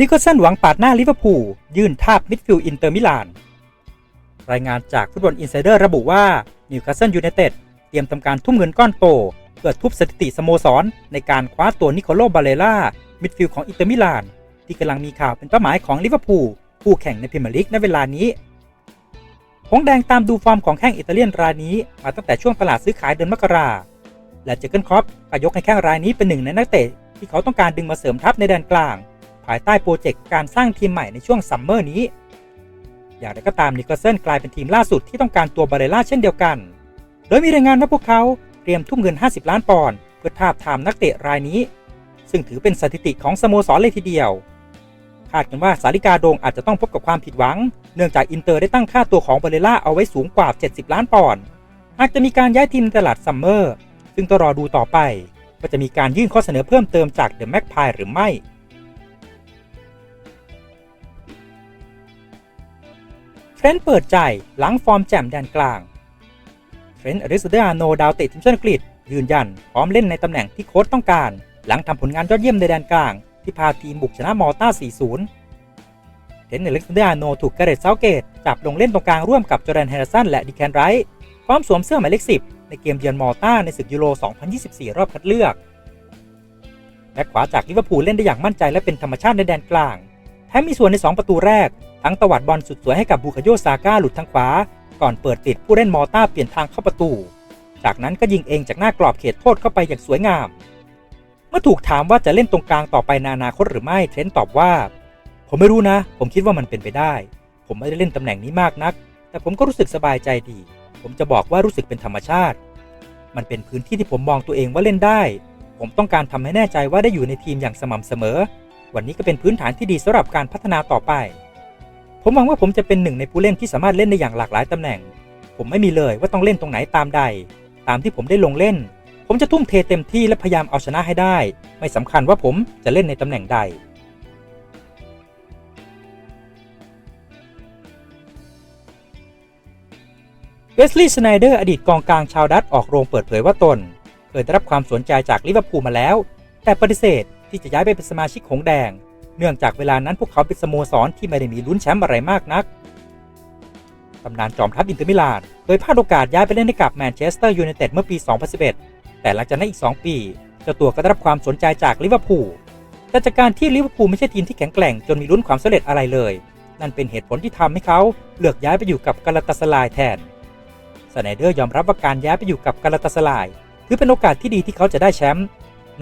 นิโคลสันหวังปาดหน้าลิเวอร์พูลยื่นทาบมิดฟิลด์อินเตอร์มิลาน รายงานจากฟุตบอลอินไซเดอร์ระบุว่านิวคาสเซิลยูไนเต็ดเตรียมทำการทุ่มเงินก้อนโต เพื่อทุบสถิติสโมสร ในการคว้าตัวนิโคโลบาเลล่ามิดฟิลด์ของอินเตอร์มิลาน ที่กำลังมีข่าวเป็นเป้าหมายของลิเวอร์พูลคู่แข่งในพรีเมียร์ลีกในเวลานี้หงแดงตามดูฟอร์มของแข้งอิตาเลียนรายนี้ มาตั้งแต่ช่วงตลาดซื้อขายเดือนมกราและเจอเกนครอปก็ยกให้แข้งรายนี้เป็นหนึ่งในนักเตะที่เขาต้องการดึงมาเสริมทัพในแดนกลางายใต้โปรเจกต์การสร้างทีมใหม่ในช่วงซัมเมอร์นี้ อย่างไรก็ตามนิโคลเซนกลายเป็นทีมล่าสุดที่ต้องการตัวบาเรล่าเช่นเดียวกัน โดยมีรายงานว่าพวกเขาเตรียมทุ่มเงิน 50 ล้านปอนด์เพื่อทาบทามนักเตะรายนี้ ซึ่งถือเป็นสถิติของสโมสรเลยทีเดียว คาดกันว่าสาริกาโดงอาจจะต้องพบกับความผิดหวัง เนื่องจากอินเตอร์ได้ตั้งค่าตัวของบาเรล่าเอาไว้สูงกว่า 70 ล้านปอนด์หากจะมีการย้ายทีมในตลาดซัมเมอร์ซึ่งต้องรอดูต่อไปว่าจะมีการยื่นข้อเสนอเพิ่มเติมจากเดอะแม็กพายหรือไม่ เทรนต์เปิดใจหลังฟอร์มแจ่มแดนกลาง เทรนต์อริสเดอาโนดาวเตะทีมชาติอังกฤษ ยืนยัน พร้อมเล่นในตำแหน่งที่โค้ชต้องการ หลังทำผลงานยอดเยี่ยมในแดนกลาง ที่พาทีมบุกชนะมอลตา4-0 เทรนต์อริสเดอาโนถูกกระเรตเซาเกต จับลงเล่นตรงกลางร่วมกับจอร์แดนเฮเดสันและดิแคนไรท์พร้อมสวมเสื้อหมายเลข 10 ในเกมเยือนมอลตาในศึกยูโร 2024 รอบคัดเลือกแบ็คขวาจากลิเวอร์พูลเล่นได้อย่างมั่นใจและเป็นธรรมชาติในแดนกลางแถมมีส่วนใน 2 ประตูแรก ทั้งตวัดบอลสุดสวยให้กับบูคาโยซาก้าหลุดทางขวา ก่อนเปิดติดผู้เล่นมอต้าเปลี่ยนทางเข้าประตู จากนั้นก็ยิงเองจากหน้ากรอบเขตโทษเข้าไปอย่างสวยงาม เมื่อถูกถามว่าจะเล่นตรงกลางต่อไปนอนาคตหรือไม่เทรนต์ตอบว่า ผมไม่รู้นะ ผมคิดว่ามันเป็นไปได้ ผมไม่ได้เล่นตำแหน่งนี้มากนัก แต่ผมก็รู้สึกสบายใจดี ผมจะบอกว่ารู้สึกเป็นธรรมชาติ มันเป็นพื้นที่ที่ผมมองตัวเองว่าเล่นได้ ผมต้องการทำให้แน่ใจว่าได้อยู่ในทีมอย่างสม่ำเสมอ วันนี้ก็เป็นพื้นฐานที่ดีสำหรับการพัฒนาต่อไป ผมหวังว่าผมจะเป็นหนึ่งในผู้เล่นที่สามารถเล่นได้อย่างหลากหลายตำแหน่ง ผมไม่มีเลยว่าต้องเล่นตรงไหนตามใด ตามที่ผมได้ลงเล่น ผมจะทุ่มเทเต็มที่และพยายามเอาชนะให้ได้ ไม่สำคัญว่าผมจะเล่นในตำแหน่งใด เวสลีย์สไนเดอร์อดีตกองกลางชาวดัตช์ออกโรงเปิดเผยว่าตน เคยได้รับความสนใจจากลิเวอร์พูลมาแล้ว แต่ปฏิเสธที่จะย้ายไปเป็นสมาชิกของแดง เนื่องจากเวลานั้นพวกเขาเป็นสโมสรที่ไม่ได้มีลุ้นแชมป์อะไรมากนักตำนานจอมทัพอินเตอร์มิลานเคยพลาดโอกาสย้ายไปเล่นให้กับแมนเชสเตอร์ยูไนเต็ดเมื่อปี 2011 แต่หลังจากนั้นอีก 2 ปีเจ้าตัวก็ได้รับความสนใจจากลิเวอร์พูลแต่จากการที่ลิเวอร์พูลไม่ใช่ทีมที่แข็งแกร่งจนมีลุ้นความสำเร็จอะไรเลย นั่นเป็นเหตุผลที่ทำให้เขาเลือกย้ายไปอยู่กับกาลาตาสลายแทนสไนเดอร์ยอมรับว่าการย้ายไปอยู่กับกาลาตาสลายถือเป็นโอกาสที่ดีที่เขาจะได้แชมป์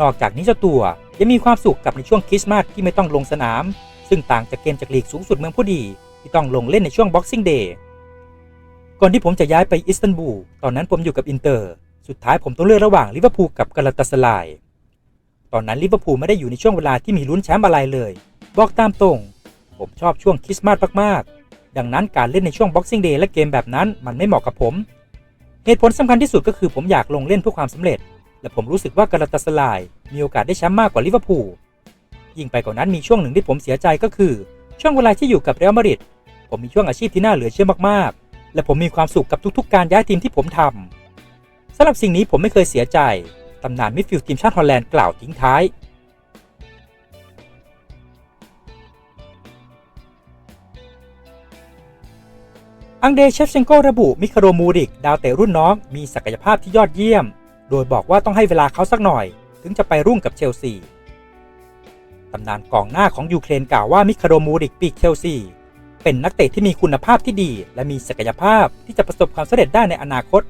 นอกจากนี้เจ้าตัว ยังมีความสุขกับในช่วงคริสต์มาสที่ไม่ต้องลงสนาม ซึ่งต่างจากเกมจากลีกสูงสุดเมืองผู้ดี ที่ต้องลงเล่นในช่วง Boxing Day ก่อนที่ผมจะย้ายไปอิสตันบูลตอนนั้นผมอยู่กับอินเตอร์ สุดท้ายผมต้องเลือกระหว่างลิเวอร์พูลกับกาลาตาสลาย ตอนนั้นลิเวอร์พูลไม่ได้อยู่ในช่วงเวลาที่มีลุ้นแชมป์อะไรเลย บอกตามตรง ผมชอบช่วงคริสต์มาสมากๆ ดังนั้นการเล่นในช่วง Boxing Day และเกมแบบนั้นมันไม่เหมาะกับผม เหตุผลสำคัญที่สุดก็คือผมอยากลงเล่นเพื่อความสำเร็จ และผมรู้สึกว่ากาลาตาสลาย มีโอกาสได้แชมป์มากกว่าลิเวอร์พูลยิ่งไปกว่านั้นมีช่วงหนึ่งที่ผมเสียใจก็คือ ช่วงเวลาที่อยู่กับเรอัลมาดริดผมมีช่วงอาชีพที่น่าเหลือเชื่อมากๆ และผมมีความสุขกับทุกๆ การย้ายทีมที่ผมทำสำหรับสิ่งนี้ผมไม่เคยเสียใจตำนานมิดฟิลด์ทีมชาติฮอลแลนด์กล่าวทิ้งท้ายอังเดรเชฟเชนโกระบุมิคาโรมูริก ดาวเตะรุ่นน้องมีศักยภาพที่ยอดเยี่ยม โดยบอกว่าต้องให้เวลาเขาสักหน่อย ถึงจะไปรุ่งกับเชลซีตำนานกองหน้าของยูเครนกล่าวว่ามิคาโรมูริกปีกเชลซีเป็นนักเตะที่มีคุณภาพที่ดี และมีศักยภาพที่จะประสบความสำเร็จได้ในอนาคต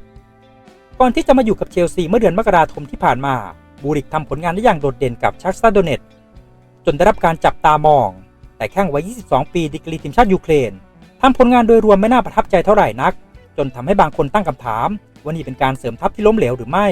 ก่อนที่จะมาอยู่กับเชลซีเมื่อเดือนมกราคมที่ผ่านมา บูริกทำผลงานได้อย่างโดดเด่นกับชักซาโดเนตจนได้รับการจับตามอง แต่แข้งวัย 22 ปีดีกรีทีมชาติยูเครนทำผลงานโดยรวมไม่น่าประทับใจเท่าไหร่นัก จนทำให้บางคนตั้งคำถามว่านี่เป็นการเสริมทัพที่ล้มเหลวหรือไม่